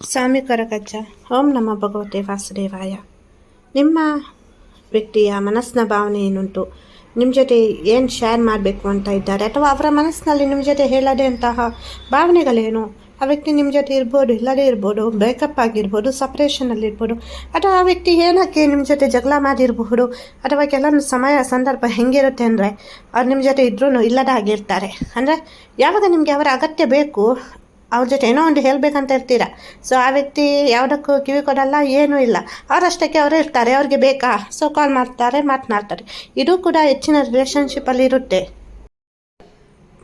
ಸ್ವಾಮಿ ಕೊರಗಜ್ಜ ಓಂ ನಮ ಭಗವತೆ ವಾಸುದೇವಾಯ. ನಿಮ್ಮ ವ್ಯಕ್ತಿಯ ಮನಸ್ಸಿನ ಭಾವನೆ ಏನುಂಟು? ನಿಮ್ಮ ಜೊತೆ ಏನು ಶೇರ್ ಮಾಡಬೇಕು ಅಂತ ಇದ್ದಾರೆ? ಅಥವಾ ಅವರ ಮನಸ್ಸಿನಲ್ಲಿ ನಿಮ್ಮ ಜೊತೆ ಹೇಳದೆ ಅಂತಹ ಭಾವನೆಗಳೇನು? ಆ ವ್ಯಕ್ತಿ ನಿಮ್ಮ ಜೊತೆ ಇರ್ಬೋದು, ಇಲ್ಲದೇ ಇರ್ಬೋದು ಬ್ರೇಕಪ್ ಆಗಿರ್ಬೋದು ಸಪ್ರೇಷನಲ್ಲಿ ಇರ್ಬೋದು, ಅಥವಾ ಆ ವ್ಯಕ್ತಿ ಏನಕ್ಕೆ ನಿಮ್ಮ ಜೊತೆ ಜಗಳ ಮಾಡಿರಬಹುದು, ಅಥವಾ ಕೆಲವೊಂದು ಸಮಯ, ಸಂದರ್ಭ ಹೆಂಗಿರುತ್ತೆ ಅಂದರೆ, ಅವ್ರು ನಿಮ್ಮ ಜೊತೆ ಇದ್ರೂ ಇಲ್ಲದ ಆಗಿರ್ತಾರೆ. ಅಂದರೆ ಯಾವಾಗ ನಿಮಗೆ ಅವರ ಅಗತ್ಯ ಬೇಕು ಅವ್ರ ಜೊತೆ ಏನೋ ಒಂದು ಹೇಳಬೇಕಂತ ಇರ್ತೀರ. ಸೊ ಆ ವ್ಯಕ್ತಿ ಯಾವುದಕ್ಕೂ ಕಿವಿ ಕೊಡಲ್ಲ, ಏನೂ ಇಲ್ಲ. ಅವರಷ್ಟಕ್ಕೆ ಅವರು ಇರ್ತಾರೆ, ಅವ್ರಿಗೆ ಬೇಕಾ? ಸೊ ಕಾಲ್ ಮಾಡ್ತಾರೆ, ಮಾತನಾಡ್ತಾರೆ. ಇದು ಕೂಡ ಹೆಚ್ಚಿನ ರಿಲೇಷನ್ಶಿಪ್ಪಲ್ಲಿ ಇರುತ್ತೆ.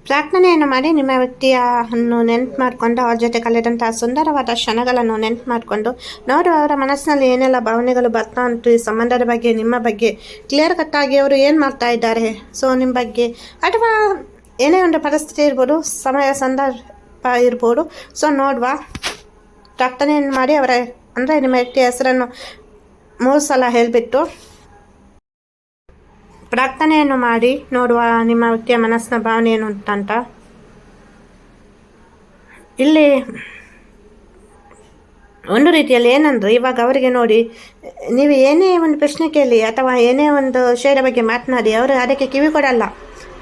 ಪ್ರಾರ್ಥನೆಯನ್ನು ಮಾಡಿ ನಿಮ್ಮ ವ್ಯಕ್ತಿಯನ್ನು ನೆನ್ಪು ಮಾಡಿಕೊಂಡು, ಅವ್ರ ಜೊತೆ ಕಳೆದಂತಹ ಸುಂದರವಾದ ಕ್ಷಣಗಳನ್ನು ನೆನ್ಪು ಮಾಡಿಕೊಂಡು, ನೋಡು ಅವರ ಮನಸ್ಸಿನಲ್ಲಿ ಏನೆಲ್ಲ ಭಾವನೆಗಳು ಬರ್ತಾ ಉಂಟು, ಈ ಸಂಬಂಧದ ಬಗ್ಗೆ, ನಿಮ್ಮ ಬಗ್ಗೆ. ಕ್ಲಿಯರ್ ಕಟ್ಟಾಗಿ ಅವರು ಏನು ಮಾಡ್ತಾ ಇದ್ದಾರೆ? ಸೊ ನಿಮ್ಮ ಬಗ್ಗೆ ಅಥವಾ ಏನೇ ಒಂದು ಪರಿಸ್ಥಿತಿ ಇರ್ಬೋದು, ಸಮಯ, ಸಂದರ್ಭ ಇರ್ಬೋದು. ಸೊ ನೋಡುವ. ಪ್ರಾರ್ಥನೆಯನ್ನು ಮಾಡಿ ಅವರ, ಅಂದರೆ ನಿಮ್ಮ ವ್ಯಕ್ತಿಯ ಹೆಸರನ್ನು ಮೂರು ಸಲ ಹೇಳಿಬಿಟ್ಟು. ಪ್ರಾರ್ಥನೆಯನ್ನು ಮಾಡಿ, ನೋಡುವ ನಿಮ್ಮ ವ್ಯಕ್ತಿಯ ಮನಸ್ಸಿನ ಭಾವನೆ ಏನು ಅಂತಂತ. ಇಲ್ಲಿ ಒಂದು ರೀತಿಯಲ್ಲಿ ಏನಂದ್ರೆ, ಇವಾಗ ಅವರಿಗೆ ನೋಡಿ, ನೀವು ಏನೇ ಒಂದು ಪ್ರಶ್ನೆ ಕೇಳಿ ಅಥವಾ ಏನೇ ಒಂದು ವಿಷಯದ ಬಗ್ಗೆ ಮಾತನಾಡಿ, ಅವರು ಅದಕ್ಕೆ ಕಿವಿ ಕೊಡಲ್ಲ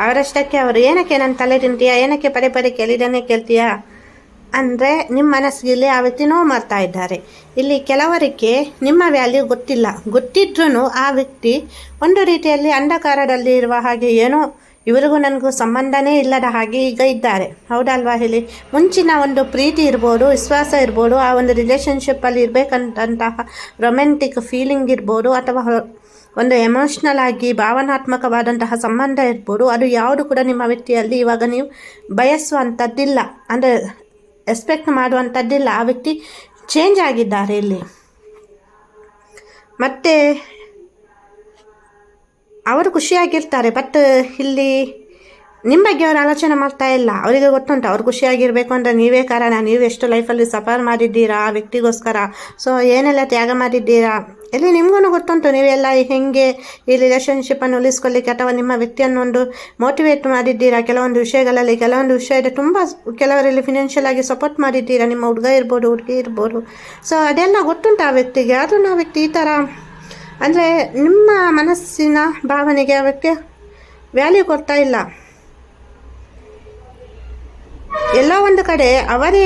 ಅವರಷ್ಟಕ್ಕೆ ಅವರು, ಏನಕ್ಕೆ ನನ್ನ ತಲೆ ತಿಂತೀಯಾ? ಏನಕ್ಕೆ ಪದೇ ಪದೇ ಕೇಳಿದನೇ ಕೇಳ್ತೀಯಾ? ಅಂದರೆ ನಿಮ್ಮ ಮನಸ್ಸಿಗೆ ಆ ವ್ಯಕ್ತಿ ನೋವು ಮಾಡ್ತಾ ಇದ್ದಾರೆ. ಇಲ್ಲಿ ಕೆಲವರಿಗೆ ನಿಮ್ಮ ವ್ಯಾಲ್ಯೂ ಗೊತ್ತಿಲ್ಲ. ಗೊತ್ತಿದ್ರೂ ಆ ವ್ಯಕ್ತಿ ಒಂದು ರೀತಿಯಲ್ಲಿ ಅಂಧಕಾರದಲ್ಲಿ ಇರುವ ಹಾಗೆ ಏನೋ ಇವರಿಗೂ ನನಗೂ ಸಂಬಂಧನೇ ಇಲ್ಲದ ಹಾಗೆ ಈಗ ಇದ್ದಾರೆ. ಹೌದಲ್ವಾ ಹೇಳಿ? ಮುಂಚಿನ ಒಂದು ಪ್ರೀತಿ ಇರ್ಬೋದು, ವಿಶ್ವಾಸ ಇರ್ಬೋದು, ಆ ಒಂದು ರಿಲೇಷನ್ಶಿಪ್ಪಲ್ಲಿ ಇರಬೇಕಂತಹ ರೊಮ್ಯಾಂಟಿಕ್ ಫೀಲಿಂಗ್ ಇರ್ಬೋದು, ಅಥವಾ ಒಂದು ಎಮೋಷ್ನಲ್ ಆಗಿ, ಭಾವನಾತ್ಮಕವಾದಂತಹ ಸಂಬಂಧ ಇರ್ಬೋದು, ಅದು ಯಾವುದು ಕೂಡ ನಿಮ್ಮ ವ್ಯಕ್ತಿಯಲ್ಲಿ ಇವಾಗ ನೀವು ಬಯಸುವಂಥದ್ದಿಲ್ಲ. ಅಂದರೆ ಎಕ್ಸ್ಪೆಕ್ಟ್ ಮಾಡುವಂಥದ್ದಿಲ್ಲ. ಆ ವ್ಯಕ್ತಿ ಚೇಂಜ್ ಆಗಿದ್ದಾರೆ ಇಲ್ಲಿ. ಮತ್ತು ಅವರು ಖುಷಿಯಾಗಿರ್ತಾರೆ. ಬಟ್ ಇಲ್ಲಿ ನಿಮ್ಮ ಬಗ್ಗೆ ಅವ್ರು ಆಲೋಚನೆ ಮಾಡ್ತಾ ಇಲ್ಲ. ಅವರಿಗೆ ಗೊತ್ತುಂಟು, ಅವ್ರು ಖುಷಿಯಾಗಿರಬೇಕು ಅಂದರೆ ನೀವೇ ಕಾರಣ, ನೀವು ಎಷ್ಟು ಲೈಫಲ್ಲಿ ಸಫರ್ ಮಾಡಿದ್ದೀರಾ ಆ ವ್ಯಕ್ತಿಗೋಸ್ಕರ? ಸೊ ಏನೆಲ್ಲ ತ್ಯಾಗ ಮಾಡಿದ್ದೀರಾ? ಇಲ್ಲಿ ನಿಮಗೂ ಗೊತ್ತುಂಟು, ನೀವೆಲ್ಲ ಹೇಗೆ ಈ ರಿಲೇಷನ್ಶಿಪ್ಪನ್ನು ಉಳಿಸ್ಕೊಳ್ಳಿಕ್ಕೆ ಅಥವಾ ನಿಮ್ಮ ವ್ಯಕ್ತಿಯನ್ನು ಒಂದು ಮೋಟಿವೇಟ್ ಮಾಡಿದ್ದೀರಾ? ಕೆಲವೊಂದು ವಿಷಯಗಳಲ್ಲಿ, ಕೆಲವೊಂದು ವಿಷಯದ ತುಂಬ ಕೆಲವರಲ್ಲಿ ಫಿನಾನ್ಷಿಯಲ್ ಆಗಿ ಸಪೋರ್ಟ್ ಮಾಡಿದ್ದೀರಾ? ನಿಮ್ಮ ಹುಡುಗ ಇರ್ಬೋದು, ಹುಡುಗಿ ಇರ್ಬೋದು. ಸೊ ಅದೆಲ್ಲ ಗೊತ್ತುಂಟು ಆ ವ್ಯಕ್ತಿಗೆ. ಆದರೂ ಆ ವ್ಯಕ್ತಿ ಈ ಥರ ಅಂದರೆ ನಿಮ್ಮ ಮನಸ್ಸಿನ ಭಾವನೆಗೆ ಆ ವ್ಯಕ್ತಿ ವ್ಯಾಲ್ಯೂ ಕೊಡ್ತಾ ಇಲ್ಲ. ಎಲ್ಲ ಒಂದು ಕಡೆ ಅವರೇ,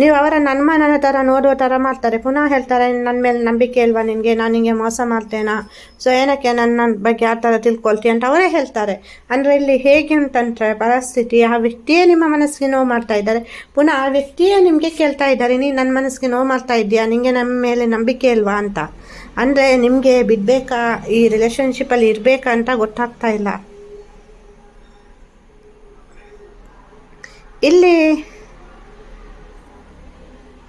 ನೀವು ಅವರನ್ನು ಮನನ ಥರ ನೋಡುವ ಥರ ಮಾಡ್ತಾರೆ. ಪುನಃ ಹೇಳ್ತಾರೆ ನನ್ನ ಮೇಲೆ ನಂಬಿಕೆ ಇಲ್ವಾ ನಿನಗೆ? ನಾನು ನಿಮಗೆ ಮೋಸ ಮಾಡ್ತೇನಾ? ಸೊ ಏನಕ್ಕೆ ನನ್ನ ಬಗ್ಗೆ ಆ ಥರ ತಿಳ್ಕೊಳ್ತೀಯ ಅಂತ ಅವರೇ ಹೇಳ್ತಾರೆ. ಅಂದರೆ ಇಲ್ಲಿ ಹೇಗೆ ಅಂತಂದರೆ, ಪರಿಸ್ಥಿತಿ, ಆ ವ್ಯಕ್ತಿಯೇ ನಿಮ್ಮ ಮನಸ್ಸಿಗೆ ನೋವು ಮಾಡ್ತಾ ಇದ್ದಾರೆ. ಪುನಃ ಆ ವ್ಯಕ್ತಿಯೇ ನಿಮಗೆ ಕೇಳ್ತಾ ಇದ್ದಾರೆ, ನೀನು ನನ್ನ ಮನಸ್ಸಿಗೆ ನೋವು ಮಾಡ್ತಾ ಇದ್ದೀಯಾ? ನಿಮಗೆ ನಮ್ಮ ಮೇಲೆ ನಂಬಿಕೆ ಇಲ್ವಾ ಅಂತ. ಅಂದರೆ ನಿಮಗೆ ಬಿಡಬೇಕಾ, ಈ ರಿಲೇಷನ್ಶಿಪ್ಪಲ್ಲಿ ಇರಬೇಕಾ ಅಂತ ಗೊತ್ತಾಗ್ತಾ ಇಲ್ಲ. ಇಲ್ಲಿ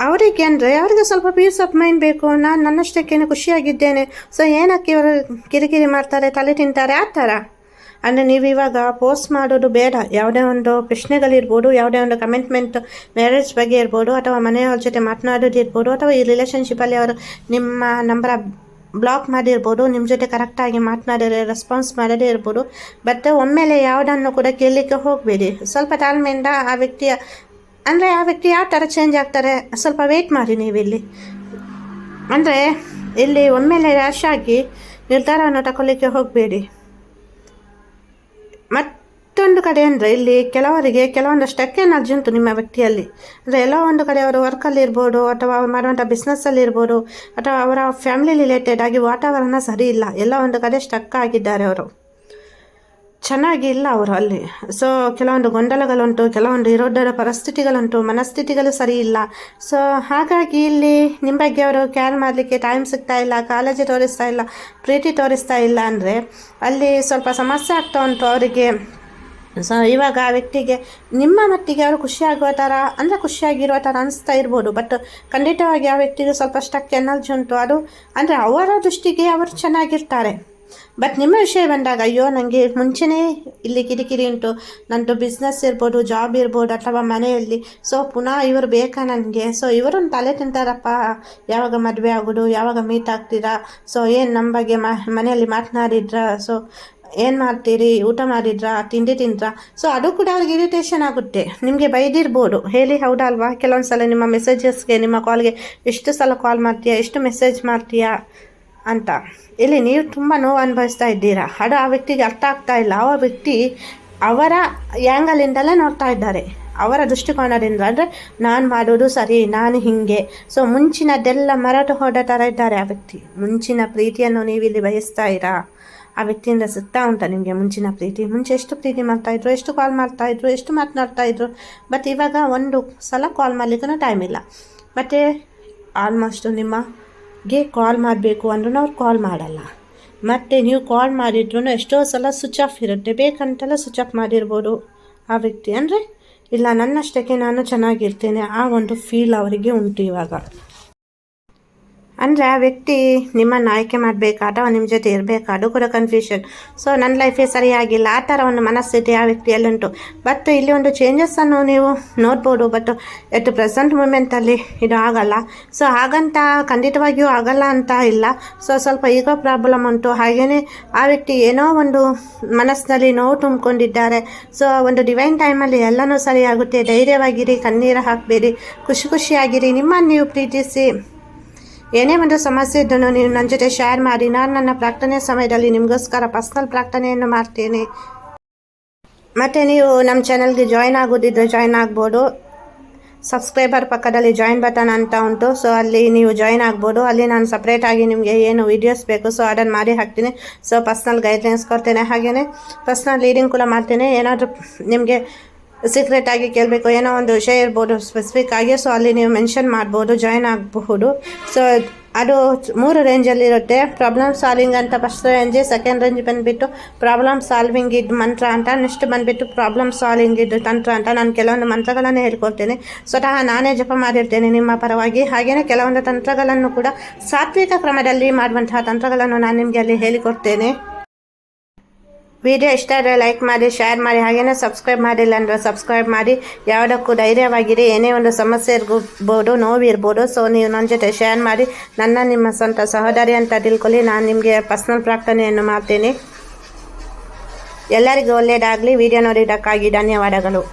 ಅವರಿಗೆ ಅಂದರೆ ಅವರಿಗೆ ಸ್ವಲ್ಪ ಪೀಸ್ ಆಫ್ ಮೈಂಡ್ ಬೇಕು. ನಾನು ನನ್ನಷ್ಟಕ್ಕೇನು ಖುಷಿಯಾಗಿದ್ದೇನೆ. ಸೊ ಏನಕ್ಕೆ ಇವರು ಕಿರಿಕಿರಿ ಮಾಡ್ತಾರೆ, ತಲೆ ತಿಂತಾರೆ? ಆ ಥರ. ಅಂದರೆ ನೀವು ಇವಾಗ ಪೋಸ್ಟ್ ಮಾಡೋದು ಬೇಡ. ಯಾವುದೇ ಒಂದು ಪ್ರಶ್ನೆಗಳಿರ್ಬೋದು ಯಾವುದೇ ಒಂದು ಕಮೆಂಟ್ಮೆಂಟ್ ಮ್ಯಾರೇಜ್ ಬಗ್ಗೆ ಇರ್ಬೋದು, ಅಥವಾ ಮನೆಯವ್ರ ಜೊತೆ ಮಾತನಾಡೋದು ಇರ್ಬೋದು, ಅಥವಾ ಈ ರಿಲೇಷನ್ಶಿಪ್ಪಲ್ಲಿ ಅವರು ನಿಮ್ಮ ನಂಬರ ಬ್ಲಾಕ್ ಮಾಡಿರ್ಬೋದು ನಿಮ್ಮ ಜೊತೆ ಕರೆಕ್ಟಾಗಿ ಮಾತನಾಡಿದ್ರೆ ರೆಸ್ಪಾನ್ಸ್ ಮಾಡದೇ ಇರ್ಬೋದು. ಬಟ್ ಒಮ್ಮೆಲೆ ಯಾವುದನ್ನು ಕೂಡ ಕೇಳಲಿಕ್ಕೆ ಹೋಗಬೇಡಿ. ಸ್ವಲ್ಪ ತಾಳ್ಮೆಯಿಂದ ಆ ವ್ಯಕ್ತಿಯ, ಅಂದರೆ ಆ ವ್ಯಕ್ತಿ ಯಾವ ಥರ ಚೇಂಜ್ ಆಗ್ತಾರೆ, ಸ್ವಲ್ಪ ವೆಯ್ಟ್ ಮಾಡಿ ನೀವಿಲ್ಲಿ. ಅಂದರೆ ಇಲ್ಲಿ ಒಮ್ಮೆಲೆ ರ್ಯಾಶ್ ಆಗಿ ನಿರ್ಧಾರವನ್ನು ತಗೊಳ್ಳಿಕ್ಕೆ ಹೋಗಬೇಡಿ. ಮತ್ತೊಂದು ಕಡೆ ಅಂದರೆ ಇಲ್ಲಿ ಕೆಲವರಿಗೆ ಕೆಲವೊಂದಷ್ಟು ಎನರ್ಜಿ ಉಂಟು ನಿಮ್ಮ ವ್ಯಕ್ತಿಯಲ್ಲಿ. ಅಂದರೆ ಎಲ್ಲೋ ಒಂದು ಕಡೆ ಅವರು ವರ್ಕಲ್ಲಿ ಇರ್ಬೋದು, ಅಥವಾ ಅವ್ರು ಮಾಡುವಂಥ ಬಿಸ್ನೆಸ್ಸಲ್ಲಿ ಇರ್ಬೋದು, ಅಥವಾ ಅವರ ಫ್ಯಾಮಿಲಿ ರಿಲೇಟೆಡ್ ಆಗಿ ವಾತಾವರಣ ಸರಿ ಇಲ್ಲ, ಎಲ್ಲ ಒಂದು ಕಡೆ ಸ್ಟಕ್ ಆಗಿದ್ದಾರೆ ಅವರು. ಚೆನ್ನಾಗಿ ಇಲ್ಲ ಅವರು ಅಲ್ಲಿ. ಸೊ ಕೆಲವೊಂದು ಗೊಂದಲಗಳುಂಟು, ಕೆಲವೊಂದು ಇರೋದರ ಪರಿಸ್ಥಿತಿಗಳುಂಟು, ಮನಸ್ಥಿತಿಗಳು ಸರಿ ಇಲ್ಲ. ಸೊ ಹಾಗಾಗಿ ಇಲ್ಲಿ ನಿಮ್ಮ ಬಗ್ಗೆ ಅವರು ಕೇರ್ ಮಾಡಲಿಕ್ಕೆ ಟೈಮ್ ಸಿಗ್ತಾ ಇಲ್ಲ, ಕಾಳಜಿ ತೋರಿಸ್ತಾ ಇಲ್ಲ, ಪ್ರೀತಿ ತೋರಿಸ್ತಾ ಇಲ್ಲ ಅಂದರೆ ಅಲ್ಲಿ ಸ್ವಲ್ಪ ಸಮಸ್ಯೆ ಆಗ್ತಾ ಉಂಟು ಅವರಿಗೆ. ಸೊ ಇವಾಗ ಆ ವ್ಯಕ್ತಿಗೆ, ನಿಮ್ಮ ಮಟ್ಟಿಗೆ ಅವರು ಖುಷಿಯಾಗುವ ಥರ, ಅಂದರೆ ಖುಷಿಯಾಗಿರುವ ಥರ ಅನಿಸ್ತಾ ಇರ್ಬೋದು ಬಟ್ ಖಂಡಿತವಾಗಿ ಆ ವ್ಯಕ್ತಿಗೆ ಸ್ಟಕ್ ಎನರ್ಜಿ ಉಂಟು. ಅದು ಅಂದರೆ ಅವರ ದೃಷ್ಟಿಗೆ ಅವರು ಚೆನ್ನಾಗಿರ್ತಾರೆ. ಬಟ್ ನಿಮ್ಮ ವಿಷಯ ಬಂದಾಗ, ಅಯ್ಯೋ ನನಗೆ ಮುಂಚೆನೇ ಇಲ್ಲಿ ಕಿರಿಕಿರಿ ಉಂಟು. ನನ್ನದು ಬಿಸ್ನೆಸ್ ಇರ್ಬೋದು ಜಾಬ್ ಇರ್ಬೋದು, ಅಥವಾ ಮನೆಯಲ್ಲಿ. ಸೊ ಪುನಃ ಇವರು ಬೇಕಾ ನನಗೆ? ಸೊ ಇವರನ್ನು ತಲೆ ತಿಂತಾರಪ್ಪ. ಯಾವಾಗ ಮದುವೆ ಆಗೋದು? ಯಾವಾಗ ಮೀಟ್ ಆಗ್ತೀರಾ? ಸೊ ಏನು ನಮ್ಮ ಬಗ್ಗೆ ಮನೆಯಲ್ಲಿ ಮಾತನಾಡಿದ್ರ? ಸೊ ಏನು ಮಾಡ್ತೀರಿ? ಊಟ ಮಾಡಿದ್ರಾ? ತಿಂಡಿ ತಿಂದ್ರಾ? ಸೊ ಅದು ಕೂಡ ಅವ್ರಿಗೆ ಇರಿಟೇಷನ್ ಆಗುತ್ತೆ. ನಿಮಗೆ ಬೈದಿರ್ಬೋದು. ಹೇಳಿ, ಹೌದಲ್ವಾ? ಕೆಲವೊಂದು ಸಲ ನಿಮ್ಮ ಮೆಸೇಜಸ್ಗೆ ನಿಮ್ಮ ಕಾಲ್ಗೆ ಎಷ್ಟು ಸಲ ಕಾಲ್ ಮಾಡ್ತೀಯಾ? ಎಷ್ಟು ಮೆಸೇಜ್ ಮಾಡ್ತೀಯಾ? ಅಂತ. ಇಲ್ಲಿ ನೀವು ತುಂಬ ನೋವು ಅನುಭವಿಸ್ತಾ ಇದ್ದೀರಾ. ಅದು ಆ ವ್ಯಕ್ತಿಗೆ ಅರ್ಥ ಆಗ್ತಾ ಇಲ್ಲ. ಆ ವ್ಯಕ್ತಿ ಅವರ ಆ್ಯಂಗಲಿಂದಲೇ ನೋಡ್ತಾ ಇದ್ದಾರೆ. ಅವರ ದೃಷ್ಟಿಕೋನದಿಂದ. ಅಂದರೆ, ನಾನು ಮಾಡೋದು ಸರಿ, ನಾನು ಹೀಗೆ. ಸೊ ಮುಂಚಿನದೆಲ್ಲ ಮರಟು ಹೋದ ಥರ ಇದ್ದಾರೆ ಆ ವ್ಯಕ್ತಿ. ಮುಂಚಿನ ಪ್ರೀತಿಯನ್ನು ನೀವಿಲ್ಲಿ ಬಯಸ್ತಾ ಇರಾ? ಆ ವ್ಯಕ್ತಿಯಿಂದ ಸಿಗ್ತಾ ಉಂಟಾ ನಿಮಗೆ ಮುಂಚಿನ ಪ್ರೀತಿ ಮುಂಚೆ ಎಷ್ಟು ಪ್ರೀತಿ ಮಾಡ್ತಾಯಿದ್ರು ಎಷ್ಟು ಕಾಲ್ ಮಾಡ್ತಾಯಿದ್ರು ಎಷ್ಟು ಮಾತನಾಡ್ತಾಯಿದ್ರು ಬಟ್ ಇವಾಗ ಒಂದು ಸಲ ಕಾಲ್ ಮಾಡಲಿಕ್ಕೂ ಟೈಮ್ ಇಲ್ಲ ಮತ್ತು ಆಲ್ಮೋಸ್ಟು ನಿಮಗೆ ಕಾಲ್ ಮಾಡಬೇಕು ಅಂದ್ರೂ ಅವ್ರು ಕಾಲ್ ಮಾಡಲ್ಲ ಮತ್ತು ನೀವು ಕಾಲ್ ಮಾಡಿದ್ರು ಎಷ್ಟೋ ಸಲ ಸ್ವಿಚ್ ಆಫ್ ಇರುತ್ತೆ ಬೇಕಂತೆಲ್ಲ ಸ್ವಿಚ್ ಆಫ್ ಮಾಡಿರ್ಬೋದು ಆ ವ್ಯಕ್ತಿ ಅಂದರೆ ಇಲ್ಲ ನನ್ನಷ್ಟಕ್ಕೆ ನಾನು ಚೆನ್ನಾಗಿರ್ತೇನೆ ಆ ಒಂದು ಫೀಲ್ ಅವರಿಗೆ ಉಂಟು ಇವಾಗ ಅಂದರೆ ಆ ವ್ಯಕ್ತಿ ನಿಮ್ಮನ್ನು ಆಯ್ಕೆ ಮಾಡಬೇಕಾ ಅಥವಾ ನಿಮ್ಮ ಜೊತೆ ಇರಬೇಕಾ? ಅದು ಕೂಡ ಕನ್ಫ್ಯೂಷನ್ ಸೊ ನನ್ನ ಲೈಫೇ ಸರಿಯಾಗಿಲ್ಲ ಆ ಥರ ಒಂದು ಮನಸ್ಥಿತಿ ಆ ವ್ಯಕ್ತಿಯಲ್ಲುಂಟು ಬಟ್ ಇಲ್ಲಿ ಒಂದು ಚೇಂಜಸ್ಸನ್ನು ನೀವು ನೋಡ್ಬೋದು. ಬಟ್ ಎಟ್ ಪ್ರೆಸೆಂಟ್ ಮೂಮೆಂಟಲ್ಲಿ ಇದು ಆಗಲ್ಲ. ಸೊ ಹಾಗಂತ ಖಂಡಿತವಾಗಿಯೂ ಆಗಲ್ಲ ಅಂತ ಇಲ್ಲ. ಸೊ ಸ್ವಲ್ಪ ಈಗೋ ಪ್ರಾಬ್ಲಮ್ ಉಂಟು. ಹಾಗೆಯೇ ಆ ವ್ಯಕ್ತಿ ಏನೋ ಒಂದು ಮನಸ್ಸಿನಲ್ಲಿ ನೋವು ತುಂಬಿಕೊಂಡಿದ್ದಾರೆ. ಸೊ ಒಂದು ಡಿವೈನ್ ಟೈಮಲ್ಲಿ ಎಲ್ಲನೂ ಸರಿಯಾಗುತ್ತೆ. ಧೈರ್ಯವಾಗಿರಿ, ಕಣ್ಣೀರು ಹಾಕಬೇಡಿ, ಖುಷಿ ಖುಷಿಯಾಗಿರಿ. ನಿಮ್ಮನ್ನು ನೀವು ಪ್ರೀತಿಸಿ ಏನೇ ಒಂದು ಸಮಸ್ಯೆ ಇದ್ದನು ನೀವು ನನ್ನ ಜೊತೆ ಶೇರ್ ಮಾಡಿ. ನಾನು ನನ್ನ ಪ್ರಾರ್ಥನೆ ಸಮಯದಲ್ಲಿ ನಿಮಗೋಸ್ಕರ ಪರ್ಸ್ನಲ್ ಪ್ರಾರ್ಥನೆಯನ್ನು ಮಾಡ್ತೇನೆ. ಮತ್ತು ನೀವು ನಮ್ಮ ಚಾನಲ್ಗೆ ಜಾಯ್ನ್ ಆಗೋದಿದ್ರೆ ಜಾಯ್ನ್ ಆಗ್ಬೋದು. ಸಬ್ಸ್ಕ್ರೈಬರ್ ಪಕ್ಕದಲ್ಲಿ ಜಾಯಿನ್ ಬಟನ್ ಅಂತ ಉಂಟು. ಸೊ ಅಲ್ಲಿ ನೀವು ಜಾಯಿನ್ ಆಗ್ಬೋದು. ಅಲ್ಲಿ ನಾನು ಸಪ್ರೇಟಾಗಿ ನಿಮಗೆ ಏನು ವೀಡಿಯೋಸ್ ಬೇಕು ಸೊ ಅದನ್ನು ಮಾಡಿ ಹಾಕ್ತೀನಿ. ಸೊ ಪರ್ಸ್ನಲ್ ಗೈಡ್ಲೈನ್ಸ್ ಕೊಡ್ತೇನೆ. ಹಾಗೆಯೇ ಪರ್ಸ್ನಲ್ ಲೀಡಿಂಗ್ ಕೂಡ ಮಾಡ್ತೇನೆ. ಏನಾದರೂ ನಿಮಗೆ ಸೀಕ್ರೆಟ್ ಆಗಿ ಕೇಳಬೇಕು. ಏನೋ ಒಂದು ವಿಷಯ ಇರ್ಬೋದು ಸ್ಪೆಸಿಫಿಕ್ ಆಗಿ ಸೊ ಅಲ್ಲಿ ನೀವು ಮೆನ್ಷನ್ ಮಾಡ್ಬೋದು ಜಾಯ್ನ್ ಆಗಬಹುದು. ಸೊ ಅದು ಮೂರು ರೇಂಜಲ್ಲಿರುತ್ತೆ ಪ್ರಾಬ್ಲಮ್ ಸಾಲ್ವಿಂಗ್ ಅಂತ ಫಸ್ಟ್ ರೇಂಜ್ ಸೆಕೆಂಡ್ ರೇಂಜ್ ಬಂದುಬಿಟ್ಟು ಪ್ರಾಬ್ಲಮ್ ಸಾಲ್ವಿಂಗ್ ಇದು ಮಂತ್ರ ಅಂತ ನೆಕ್ಸ್ಟ್ ಬಂದುಬಿಟ್ಟು ಪ್ರಾಬ್ಲಮ್ ಸಾಲ್ವಿಂಗ್ ಇದು ತಂತ್ರ ಅಂತ. ನಾನು ಕೆಲವೊಂದು ಮಂತ್ರಗಳನ್ನು ಹೇಳ್ಕೊಡ್ತೀನಿ. ಸ್ವತಃ ನಾನೇ ಜಪ ಮಾಡಿರ್ತೇನೆ ನಿಮ್ಮ ಪರವಾಗಿ. ಹಾಗೆಯೇ ಕೆಲವೊಂದು ತಂತ್ರಗಳನ್ನು ಕೂಡ ಸಾತ್ವಿಕ ಕ್ರಮದಲ್ಲಿ ಮಾಡುವಂತಹ ತಂತ್ರಗಳನ್ನು ನಾನು ನಿಮಗೆ ಅಲ್ಲಿ ಹೇಳಿಕೊಡ್ತೇನೆ. ವಿಡಿಯೋ ಇಷ್ಟ ಆದರೆ ಲೈಕ್ ಮಾಡಿ ಶೇರ್ ಮಾಡಿ, ಹಾಗೇನೇ ಸಬ್ಸ್ಕ್ರೈಬ್ ಮಾಡಿಲ್ಲ ಅಂದರೆ ಸಬ್ಸ್ಕ್ರೈಬ್ ಮಾಡಿ. ಯಾವುದಕ್ಕೂ ಧೈರ್ಯವಾಗಿರಿ, ಏನೇ ಒಂದು ಸಮಸ್ಯೆ ಇರ್ಬೋದು ನೋವಿರ್ಬೋದು ಸೊ ನೀವು ನನ್ನ ಜೊತೆ ಶೇರ್ ಮಾಡಿ. ನನ್ನ ನಿಮ್ಮ ಸ್ವಂತ ಸಹೋದರಿ ಅಂತ ತಿಳ್ಕೊಳ್ಳಿ, ನಾನು ನಿಮಗೆ ಪರ್ಸ್ನಲ್ ಪ್ರಾರ್ಥನೆಯನ್ನು ಮಾಡ್ತೀನಿ. ಎಲ್ಲರಿಗೂ ಒಳ್ಳೆಯದಾಗಲಿ ವಿಡಿಯೋ ನೋಡಿದ್ದಕ್ಕಾಗಿ ಧನ್ಯವಾದಗಳು.